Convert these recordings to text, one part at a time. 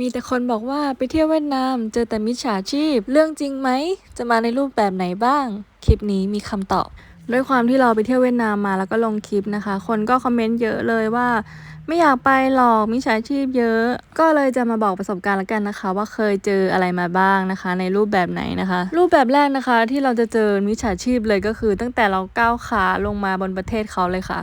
มีแต่คนบอกว่าไปเที่ยวเวียดนามเจอแต่มิจฉาชีพ เรื่องจริงไหม จะมาในรูปแบบไหนบ้าง คลิปนี้มีคำตอบ ด้วยความที่เราไปเที่ยวเวียดนามมาแล้วก็ลงคลิปนะคะ คนก็คอมเมนต์เยอะเลยว่า ไม่อยากไปหรอกมิจฉาชีพเยอะ ก็เลยจะมาบอกประสบการณ์ละกันนะคะ ว่าเคยเจออะไรมาบ้างนะคะ ในรูปแบบไหนนะคะ รูปแบบแรกนะคะที่เราจะเจอมิจฉาชีพเลยก็คือ ตั้งแต่เราก้าวขาลงมาบนประเทศเขาเลยค่ะ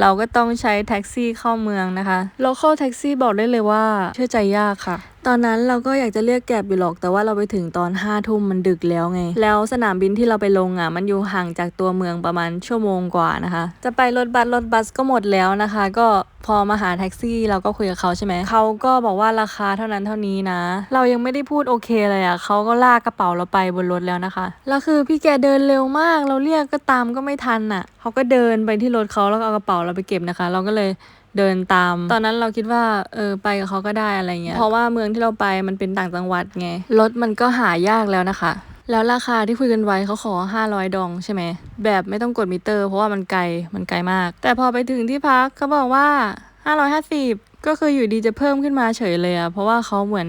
เราก็ต้องใช้แท็กซี่เข้าเมืองนะคะ local แท็กซี่บอกได้เลยว่าเชื่อใจยากค่ะ ตอนนั้นเราก็อยากจะเรียกแกร็บอยู่หรอกแต่ว่าเราไปถึงตอนห้าทุ่มมันดึกแล้วไง แล้วสนามบินที่เราไปลงอะ มันอยู่ห่างจากตัวเมืองประมาณชั่วโมงกว่านะคะ จะไปรถบัสรถบัสก็หมดแล้วนะคะ ก็พอมาหาแท็กซี่เราก็คุยกับเขาใช่ไหม เขาก็บอกว่าราคาเท่านั้นเท่านี้นะ เรายังไม่ได้พูดโอเคเลยอะเขาก็ลากกระเป๋าเราไปบนรถแล้วนะคะ แล้วคือพี่แกเดินเร็วมาก เราเรียกก็ตามก็ไม่ทันอะ เขาก็เดินไปที่รถเขาแล้วก็เอากระเป๋าเราไปเก็บนะคะ เราก็เลย เดินตาม ตอนนั้นเราคิดว่าเออไปกับเขาก็ได้อะไรเงี้ยเพราะว่าเมืองที่เราไปมันเป็นต่างจังหวัดไงรถมันก็หายากแล้วนะคะ แล้วราคาที่คุยกันไว้เขาขอ 500 ดองใช่ไหมแบบไม่ต้องกดมิเตอร์ เพราะว่ามันไกลมันไกลมาก แต่พอไปถึงที่พักเขาบอกว่า 550 ก็คืออยู่ดีจะเพิ่มขึ้นมาเฉยเลยอะเพราะว่าเขาเหมือน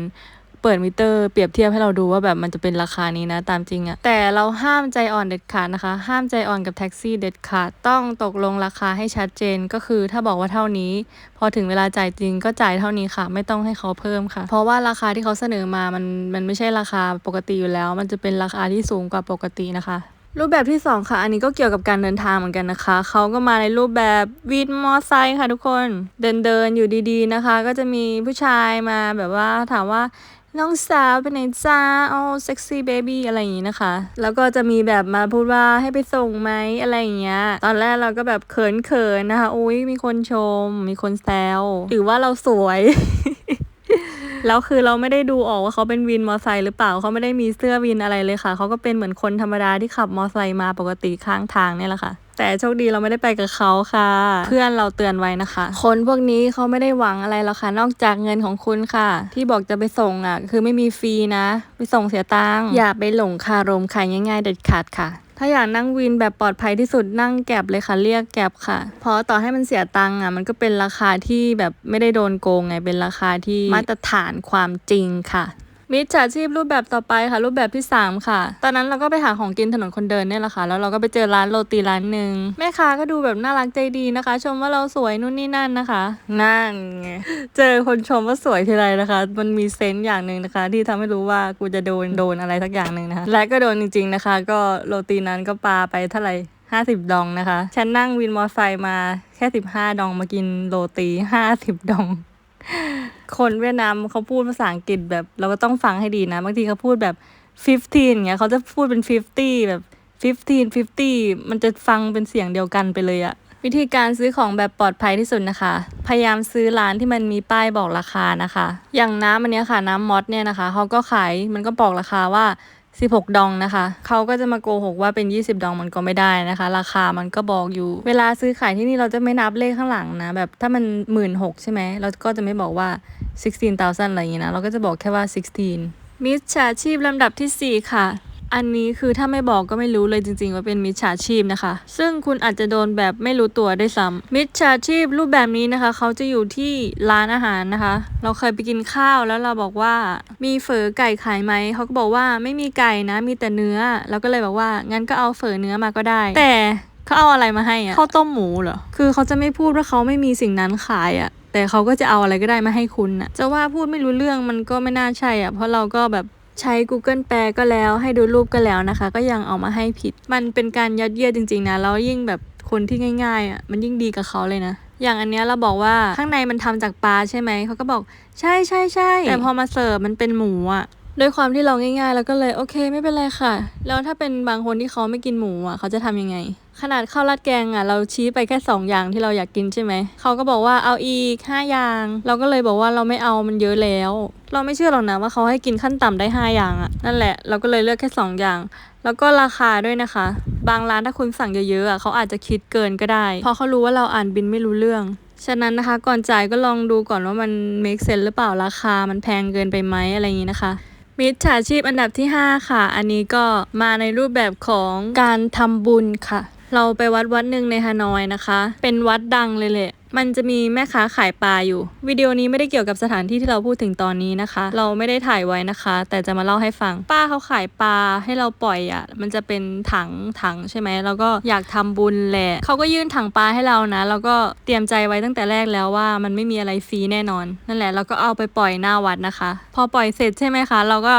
เปิดมิเตอร์เปรียบเทียบให้เราดูว่าแบบมันจะเป็นราคานี้นะตามจริงอะแต่เราห้ามใจอ่อนเด็ดขาดนะคะ ห้ามใจอ่อนกับแท็กซี่เด็ดขาดต้องตกลงราคาให้ชัดเจนก็คือถ้าบอกว่าเท่านี้ พอถึงเวลาจ่ายจริงก็จ่ายเท่านี้ค่ะ ไม่ต้องให้เขาเพิ่มค่ะ เพราะว่าราคาที่เขาเสนอมามันมันไม่ใช่ราคาปกติอยู่แล้ว มันจะเป็นราคาที่สูงกว่าปกตินะคะรูปแบบที่ 2 ค่ะ อันนี้ก็เกี่ยวกับการเดินทางเหมือนกันนะคะ เขาก็มาในรูปแบบวินมอไซค์ค่ะทุกคน เดินเดินอยู่ดีๆนะคะ ก็จะมีผู้ชายมาแบบว่าถามว่า น้องสาวไปไหนจ้าโอ้เซ็กซี่เบบี้อะไรอย่างนี้นะคะ แล้วก็จะมีแบบมาพูดว่าให้ไปส่งไหมอะไรอย่างเงี้ย ตอนแรกเราก็แบบเขินๆนะคะ อุ้ยมีคนชม มีคนแซวหรือว่าเราสวยแล้วคือเราไม่ได้ดูออกว่าเขาเป็นวินมอไซค์หรือเปล่าเขาไม่ได้มีเสื้อวินอะไรเลยค่ะ เขาก็เป็นเหมือนคนธรรมดาที่ขับมอไซค์มาปกติข้างทางเนี่ยแหละค่ะ แต่โชคดีเราไม่ได้ไปกับเขาค่ะ เพื่อนเราเตือนไว้นะคะ คนพวกนี้เขาไม่ได้หวังอะไรหรอกค่ะ นอกจากเงินของคุณค่ะ ที่บอกจะไปส่งอะ คือไม่มีฟรีนะ ไปส่งเสียตังค์อย่าไปหลงคารมใครง่ายๆเด็ดขาดค่ะถ้าอยากนั่งวินแบบปลอดภัยที่สุดนั่งแก็บเลยค่ะเรียกแก็บค่ะ เพราะต่อให้มันเสียตังค์อะมันก็เป็นราคาที่แบบไม่ได้โดนโกงไงเป็นราคาที่มาตรฐานความจริงค่ะ มิจฉาชีพรูปแบบต่อไปค่ะ รูปแบบที่ 3 ค่ะ ตอนนั้นเราก็ไปหาของกินถนนคนเดินเนี่ยแหละค่ะ แล้วเราก็ไปเจอร้านโรตีร้านหนึ่งแม่ค้าก็ดูแบบน่ารักใจดีนะคะ ชมว่าเราสวยนู่นนี่นั่นนะคะนั่นไงเจอคนชมว่าสวยทีไรนะคะ มันมีเซนต์อย่างหนึ่งนะคะ ที่ทำให้รู้ว่ากูจะโดนโดนอะไรสักอย่างหนึ่งนะคะ และก็โดนจริง ๆนะคะ ก็โรตีนั้นก็ปาไปเท่าไหร่ห้าสิบดองนะคะ ฉันนั่งวินมอไซค์มาแค่สิบห้าดองมากินโรตีห้าสิบดอง คนเวียดนามเขาพูดภาษาอังกฤษแบบ เราก็ต้องฟังให้ดีนะ บางทีเขาพูดแบบ 15อย่างเงี้ยเขาจะพูดเป็น 50 แบบ 15 50 มันจะฟังเป็นเสียงเดียวกันไปเลยอะวิธีการซื้อของแบบปลอดภัยที่สุดนะคะ พยายามซื้อร้านที่มันมีป้ายบอกราคานะคะ อย่างน้ำอันนี้ค่ะน้ำมอสเนี่ยนะคะเขาก็ขายมันก็บอกราคาว่า 16 ดองนะคะ เขาก็จะมาโกหกว่าเป็น 20 ดองมันก็ไม่ได้นะคะ ราคามันก็บอกอยู่ เวลาซื้อขายที่นี่เราจะไม่นับเลขข้างหลังนะ แบบถ้ามันหมื่นหกใช่ไหม เราก็จะไม่บอกว่า 16,000อะไรอย่างงี้นะ เราก็จะบอกแค่ว่า 16 มิจฉาชีพลำดับทีสี่4 ค่ะ อันนี้คือถ้าไม่บอกก็ไม่รู้เลยจริง ๆ ว่าเป็นมิจฉาชีพนะคะ ซึ่งคุณอาจจะโดนแบบไม่รู้ตัวได้วยซ้ำมิจฉาชีพรูปแบบนี้นะคะ เขาจะอยู่ที่ร้านอาหารนะคะ เราเคยไปกินข้าวแล้วเราบอกว่ามีเฝอไก่ขายไหมเขาก็บอกว่าไม่มีไก่นะมีแต่เนื้อเราก็เลยบอกว่างั้นก็เอาเฝอเนื้อมาก็ได้ แต่เขาเอาอะไรมาให้อะข้าวต้มหมูเหรอคือเขาจะไม่พูดว่าเขาไม่มีสิ่งนั้นขายอะแต่เขาก็จะเอาอะไรก็ได้มาให้คุณน่ะจะว่าพูดไม่รู้เรื่องมันก็ไม่น่าใช่อะเพราะเราก็แบบ ใช้ Google แปลก็แล้วให้ดูรูปก็แล้วนะคะ ก็ยังเอามาให้ผิด มันเป็นการยัดเยียดจริงๆนะแล้วยิ่งแบบคนที่ง่ายๆอะมันยิ่งดีกับเขาเลยนะ อย่างอันเนี้ยเราบอกว่าข้างในมันทำจากปลาใช่ไหมเขาก็บอกใช่ใช่ใช่แต่พอมาเสิร์ฟมันเป็นหมูอะ ด้วยความที่เราง่ายๆ แล้วก็เลยโอเคไม่เป็นไรค่ะ แล้วถ้าเป็นบางคนที่เขาไม่กินหมูอะเขาจะทำยังไง ขนาดข้าวราดแกงอะเราชี้ไปแค่ 2 อย่างที่เราอยากกินใช่ไหม เขาก็บอกว่าเอาอีก5อย่าง เราก็เลยบอกว่าเราไม่เอามันเยอะแล้ว เราไม่เชื่อหรอกนะว่าเขาให้กินขั้นต่ำได้ 5 อย่างอะนั่นแหละเราก็เลยเลือกแค่ 2 อย่าง แล้วก็ราคาด้วยนะคะ บางร้านถ้าคุณสั่งเยอะๆอะเขาอาจจะคิดเกินก็ได้เพราะเขารู้ว่าเราอ่านบินไม่รู้เรื่องฉะนั้นนะคะก่อนจ่ายก็ลองดูก่อนว่ามัน make sense หรือเปล่าราคา มันแพงเกินไปไหมอะไรอย่างนี้นะคะ มิจฉาชีพอันดับที่ 5 ค่ะ อันนี้ก็มาในรูปแบบของการทำบุญค่ะ เราไปวัดวัดหนึ่งในฮานอยนะคะ เป็นวัดดังเลยแหละ มันจะมีแม่ค้าขายปลาอยู่ วิดีโอนี้ไม่ได้เกี่ยวกับสถานที่ที่เราพูดถึงตอนนี้นะคะ เราไม่ได้ถ่ายไว้นะคะ แต่จะมาเล่าให้ฟัง ป้าเขาขายปลาให้เราปล่อยอะ่ะ มันจะเป็นถังถังใช่ไหมแล้วก็อยากทำบุญแหละเขาก็ยื่นถังปลาให้เรานะแล้วก็เตรียมใจไว้ตั้งแต่แรกแล้วว่ามันไม่มีอะไรฟรีแน่นอน นั่นแหละเราก็เอาไปปล่อยหน้าวัดนะคะ พอปล่อยเสร็จใช่ไหมคะ เราก็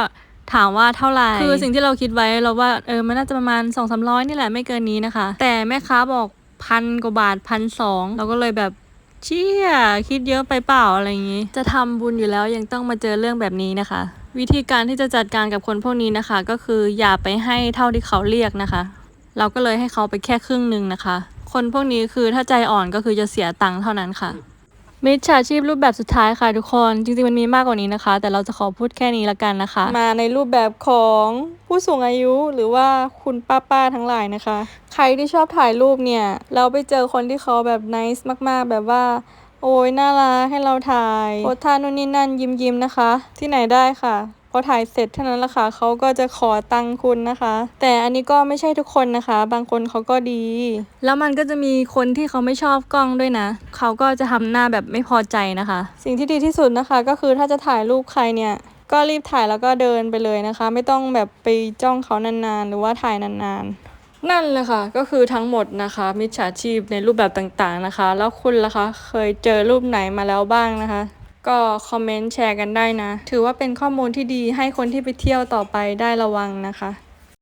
ถามว่าเท่าไหร่ คือสิ่งที่เราคิดไว้เราว่าเออมันน่าจะประมาณ2องสามร้อยนี่แหละไม่เกินนี้นะคะ แต่แม่ค้าบอกพันกว่าบาทพันสองเราก็เลยแบบ เชี่ยคิดเยอะไปเปล่าอะไรอย่างนี้ จะทำบุญอยู่แล้วยังต้องมาเจอเรื่องแบบนี้นะคะ วิธีการที่จะจัดการกับคนพวกนี้นะคะ ก็คืออย่าไปให้เท่าที่เขาเรียกนะคะ เราก็เลยให้เขาไปแค่ครึ่งหนึ่งนะคะ คนพวกนี้คือถ้าใจอ่อนก็คือจะเสียตังค์เท่านั้นค่ะ มิจฉาชีพรูปแบบสุดท้ายค่ะทุกคน จริงๆมันมีมากกว่านี้นะคะ แต่เราจะขอพูดแค่นี้ละกันนะคะ มาในรูปแบบของผู้สูงอายุหรือว่าคุณป้าป้าทั้งหลายนะคะ ใครที่ชอบถ่ายรูปเนี่ยเราไปเจอคนที่เขาแบบนิสมาก ๆ แบบว่า โอ้ยน่ารักให้เราถ่ายโพสท่านู่นนี่นั่นยิ้มยิ้มๆนะคะ ที่ไหนได้ค่ะ พอถ่ายเสร็จเท่านั้นแหละค่ะเขาก็จะขอตังคุณนะคะ แต่อันนี้ก็ไม่ใช่ทุกคนนะคะ บางคนเขาก็ดี แล้วมันก็จะมีคนที่เขาไม่ชอบกล้องด้วยนะเขาก็จะทำหน้าแบบไม่พอใจนะคะ สิ่งที่ดีที่สุดนะคะ ก็คือถ้าจะถ่ายรูปใครเนี่ยก็รีบถ่ายแล้วก็เดินไปเลยนะคะ ไม่ต้องแบบไปจ้องเขานานๆ หรือว่าถ่ายนานๆนั่นเลยค่ะ ก็คือทั้งหมดนะคะ มิจฉาชีพในรูปแบบต่างๆนะคะ แล้วคุณล่ะคะ เคยเจอรูปไหนมาแล้วบ้างนะคะ ก็คอมเมนต์แชร์กันได้นะ ถือว่าเป็นข้อมูลที่ดีให้คนที่ไปเที่ยวต่อไปได้ระวังนะคะ